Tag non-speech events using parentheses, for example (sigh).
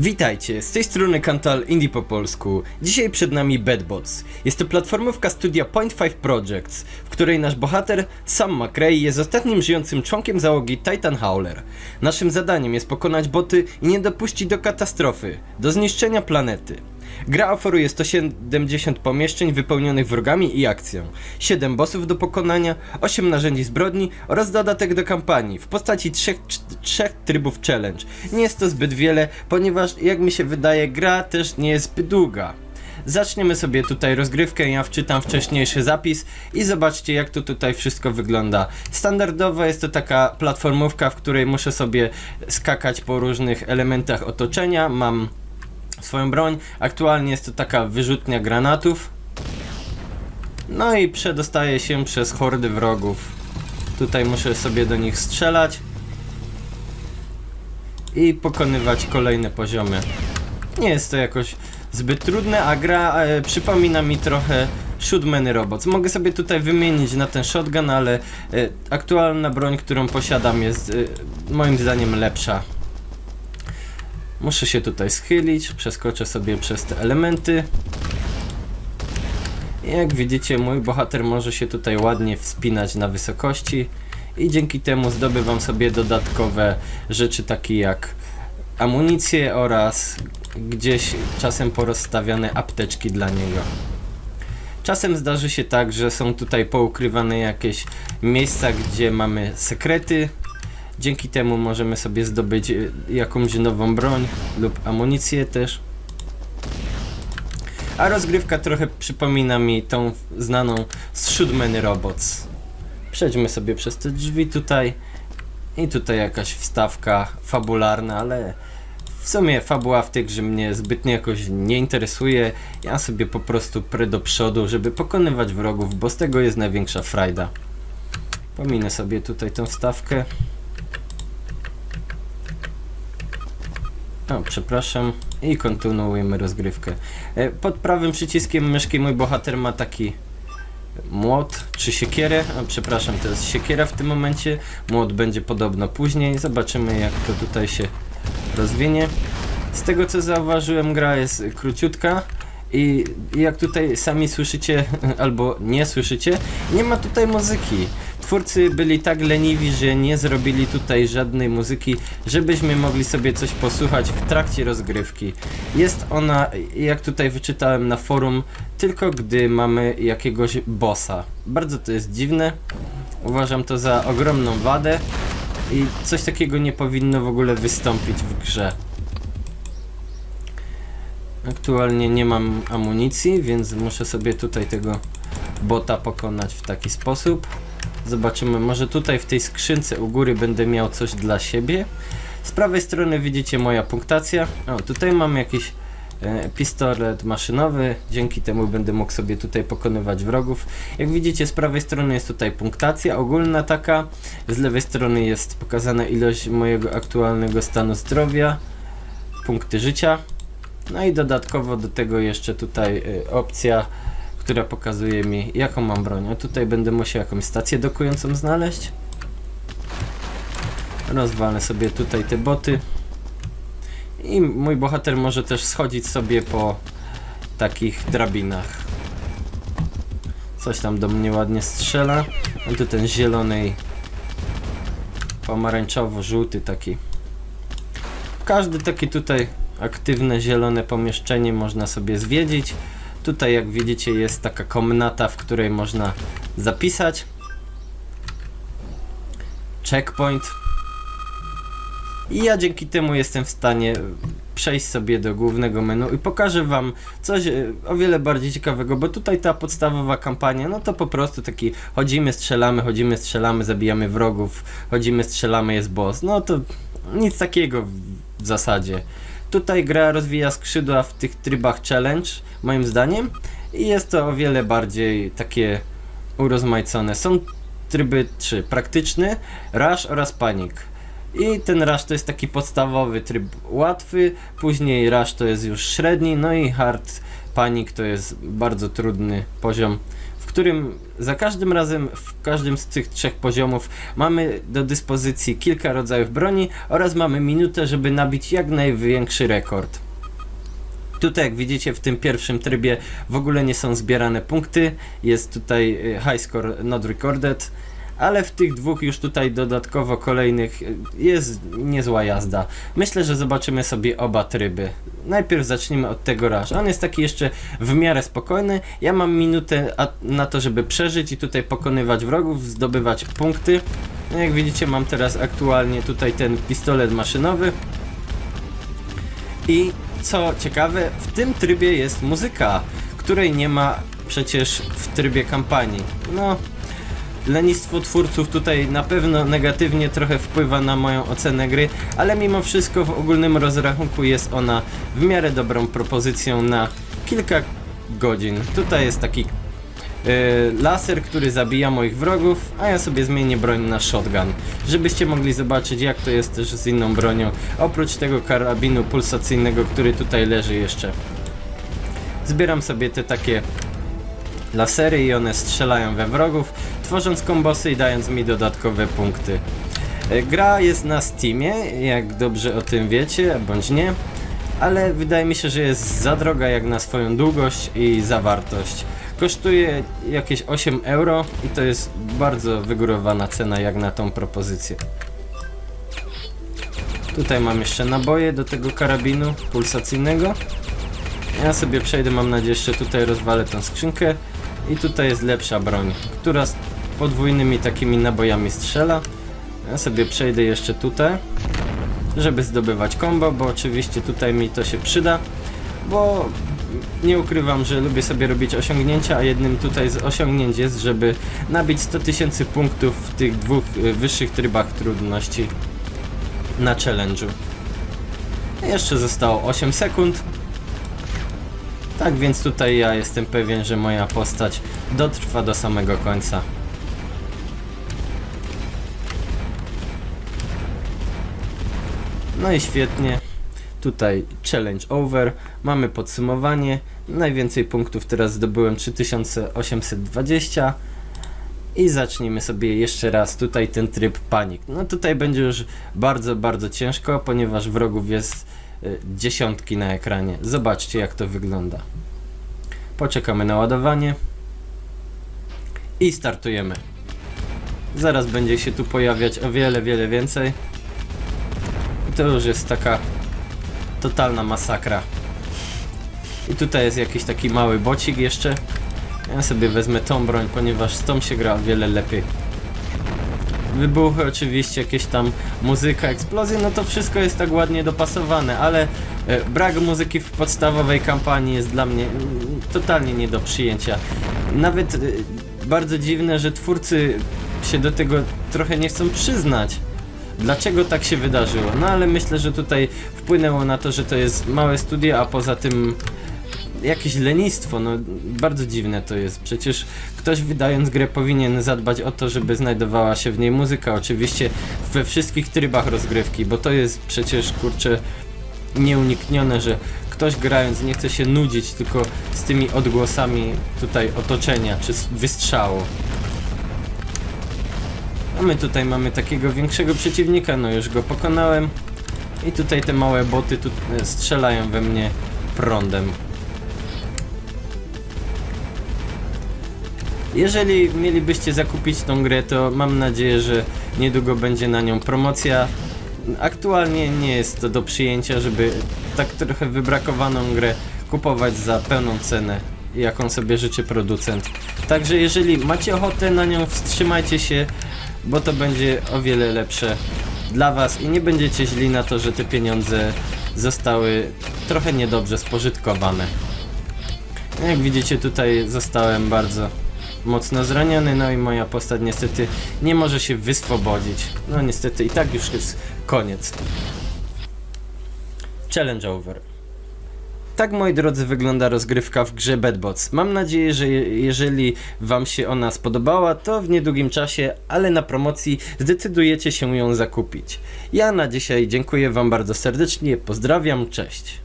Witajcie, z tej strony Kantal Indie po polsku. Dzisiaj przed nami Bedbots. Jest to platformówka studia Point Five Projects, w której nasz bohater, Sam McRae, jest ostatnim żyjącym członkiem załogi Titan Howler. Naszym zadaniem jest pokonać boty i nie dopuścić do katastrofy, do zniszczenia planety. Gra oferuje 170 pomieszczeń wypełnionych wrogami i akcją, 7 bossów do pokonania, 8 narzędzi zbrodni oraz dodatek do kampanii w postaci 3, 3 trybów challenge. Nie jest to zbyt wiele, ponieważ jak mi się wydaje gra też nie jest zbyt długa. Zaczniemy sobie tutaj rozgrywkę, ja wczytam wcześniejszy zapis i zobaczcie jak to tutaj wszystko wygląda. Standardowo jest to taka platformówka, w której muszę sobie skakać po różnych elementach otoczenia, mam swoją broń. Aktualnie jest to taka wyrzutnia granatów. No i przedostaję się przez hordy wrogów. Tutaj muszę sobie do nich strzelać i pokonywać kolejne poziomy. Nie jest to jakoś zbyt trudne, a gra e, przypomina mi trochę Shootmany Robots. Mogę sobie tutaj wymienić na ten shotgun, ale e, aktualna broń, którą posiadam jest e, moim zdaniem lepsza. Muszę się tutaj schylić, przeskoczę sobie przez te elementy. Jak widzicie, mój bohater może się tutaj ładnie wspinać na wysokości i dzięki temu zdobywam sobie dodatkowe rzeczy takie jak amunicję oraz gdzieś czasem porozstawiane apteczki dla niego. Czasem zdarzy się tak, że są tutaj poukrywane jakieś miejsca, gdzie mamy sekrety, Dzięki temu możemy sobie zdobyć y, jakąś nową broń lub amunicję też. A rozgrywka trochę przypomina mi tą znaną z Shootmany Robots. Przejdźmy sobie przez te drzwi tutaj. I tutaj jakaś wstawka fabularna, ale w sumie fabuła w tej grze mnie zbytnio jakoś nie interesuje. Ja sobie po prostu prę do przodu, żeby pokonywać wrogów, bo z tego jest największa frajda. Pominę sobie tutaj tą wstawkę. O, przepraszam. I kontynuujemy rozgrywkę. E, Pod prawym przyciskiem myszki mój bohater ma taki młot czy siekierę. O, przepraszam, to jest siekiera w tym momencie. Młot będzie podobno później. Zobaczymy jak to tutaj się rozwinie. Z tego co zauważyłem, gra jest króciutka. I jak tutaj sami słyszycie, (laughs) albo nie słyszycie, nie ma tutaj muzyki. Twórcy byli tak leniwi, że nie zrobili tutaj żadnej muzyki, żebyśmy mogli sobie coś posłuchać w trakcie rozgrywki. Jest ona, jak tutaj wyczytałem na forum, tylko gdy mamy jakiegoś bossa. Bardzo to jest dziwne. Uważam to za ogromną wadę i coś takiego nie powinno w ogóle wystąpić w grze. Aktualnie nie mam amunicji, więc muszę sobie tutaj tego bota pokonać w taki sposób. Zobaczymy, może tutaj w tej skrzynce u góry będę miał coś dla siebie. Z prawej strony widzicie moja punktacja. O, tutaj mam jakiś e, pistolet maszynowy, dzięki temu będę mógł sobie tutaj pokonywać wrogów. Jak widzicie z prawej strony jest tutaj punktacja ogólna taka, z lewej strony jest pokazana ilość mojego aktualnego stanu zdrowia, punkty życia. No i dodatkowo do tego jeszcze tutaj y, opcja, która pokazuje mi jaką mam broń. A tutaj będę musiał jakąś stację dokującą znaleźć. Rozwalę sobie tutaj te boty. I mój bohater może też schodzić sobie po takich drabinach. Coś tam do mnie ładnie strzela. A tu ten zielony pomarańczowo-żółty taki. Każdy taki tutaj aktywne zielone pomieszczenie można sobie zwiedzić. Tutaj jak widzicie jest taka komnata, w której można zapisać. Checkpoint. I ja dzięki temu jestem w stanie przejść sobie do głównego menu i pokażę wam coś e, o wiele bardziej ciekawego, bo tutaj ta podstawowa kampania, no to po prostu taki chodzimy, strzelamy, chodzimy, strzelamy, zabijamy wrogów, chodzimy, strzelamy, jest boss. No to nic takiego w, w zasadzie. Tutaj gra rozwija skrzydła w tych trybach challenge, moim zdaniem, i jest to o wiele bardziej takie urozmaicone. Są tryby trzy: praktyczny, rush oraz panik. I ten rush to jest taki podstawowy tryb łatwy, później rush to jest już średni, no i hard panic to jest bardzo trudny poziom, którym za każdym razem w każdym z tych trzech poziomów mamy do dyspozycji kilka rodzajów broni oraz mamy minutę, żeby nabić jak największy rekord. Tutaj jak widzicie w tym pierwszym trybie w ogóle nie są zbierane punkty, jest tutaj y, high score not recorded, ale w tych dwóch już tutaj dodatkowo kolejnych y, jest niezła jazda. Myślę, że zobaczymy sobie oba tryby. Najpierw zacznijmy od tego Rush. On jest taki jeszcze w miarę spokojny. Ja mam minutę na to, żeby przeżyć i tutaj pokonywać wrogów, zdobywać punkty. No jak widzicie mam teraz aktualnie tutaj ten pistolet maszynowy. I co ciekawe, w tym trybie jest muzyka, której nie ma przecież w trybie kampanii. No, lenistwo twórców tutaj na pewno negatywnie trochę wpływa na moją ocenę gry, ale mimo wszystko w ogólnym rozrachunku jest ona w miarę dobrą propozycją na kilka godzin. Tutaj jest taki e, laser, który zabija moich wrogów, a ja sobie zmienię broń na shotgun, żebyście mogli zobaczyć jak to jest też z inną bronią, oprócz tego karabinu pulsacyjnego, który tutaj leży jeszcze. Zbieram sobie te takie lasery i one strzelają we wrogów, tworząc kombosy i dając mi dodatkowe punkty. E, Gra jest na Steamie, jak dobrze o tym wiecie, bądź nie, ale wydaje mi się, że jest za droga jak na swoją długość i zawartość. Kosztuje jakieś 8 euro i to jest bardzo wygórowana cena jak na tą propozycję. Tutaj mam jeszcze naboje do tego karabinu pulsacyjnego. Ja sobie przejdę, mam nadzieję, jeszcze tutaj rozwalę tą skrzynkę i tutaj jest lepsza broń, która podwójnymi takimi nabojami strzela. Ja sobie przejdę jeszcze tutaj, żeby zdobywać combo, bo oczywiście tutaj mi to się przyda, bo nie ukrywam, że lubię sobie robić osiągnięcia, a jednym tutaj z osiągnięć jest, żeby nabić 100 tysięcy punktów w tych dwóch y, wyższych trybach trudności na challenge'u. Jeszcze zostało 8 sekund. Tak więc tutaj ja jestem pewien, że moja postać dotrwa do samego końca. No i świetnie. Tutaj challenge over. Mamy podsumowanie. Najwięcej punktów teraz zdobyłem 3820. I zacznijmy sobie jeszcze raz tutaj ten tryb panik. No tutaj będzie już bardzo, bardzo ciężko, ponieważ wrogów jest y, dziesiątki na ekranie. Zobaczcie jak to wygląda. Poczekamy na ładowanie. I startujemy. Zaraz będzie się tu pojawiać o wiele, wiele więcej. To już jest taka totalna masakra. I tutaj jest jakiś taki mały bocik jeszcze. Ja sobie wezmę tą broń, ponieważ z tą się gra o wiele lepiej. Wybuchy oczywiście, jakieś tam muzyka, eksplozje, no to wszystko jest tak ładnie dopasowane, ale e, brak muzyki w podstawowej kampanii jest dla mnie mm, totalnie nie do przyjęcia. Nawet e, bardzo dziwne, że twórcy się do tego trochę nie chcą przyznać. Dlaczego tak się wydarzyło? No ale myślę, że tutaj wpłynęło na to, że to jest małe studio, a poza tym jakieś lenistwo, no bardzo dziwne to jest. Przecież ktoś wydając grę powinien zadbać o to, żeby znajdowała się w niej muzyka, oczywiście we wszystkich trybach rozgrywki, bo to jest przecież kurczę nieuniknione, że ktoś grając nie chce się nudzić tylko z tymi odgłosami tutaj otoczenia czy wystrzału. A my tutaj mamy takiego większego przeciwnika, no już go pokonałem. I tutaj te małe boty tu e, strzelają we mnie prądem. Jeżeli mielibyście zakupić tą grę, to mam nadzieję, że niedługo będzie na nią promocja. Aktualnie nie jest to do przyjęcia, żeby tak trochę wybrakowaną grę kupować za pełną cenę, jaką sobie życzy producent. Także jeżeli macie ochotę na nią, wstrzymajcie się, bo to będzie o wiele lepsze dla Was i nie będziecie źli na to, że te pieniądze zostały trochę niedobrze spożytkowane. Jak widzicie tutaj zostałem bardzo mocno zraniony, no i moja postać niestety nie może się wyswobodzić. No niestety i tak już jest koniec. Challenge over. Tak moi drodzy wygląda rozgrywka w grze Bedbots. Mam nadzieję, że je- jeżeli wam się ona spodobała, to w niedługim czasie, ale na promocji zdecydujecie się ją zakupić. Ja na dzisiaj dziękuję wam bardzo serdecznie, pozdrawiam, cześć.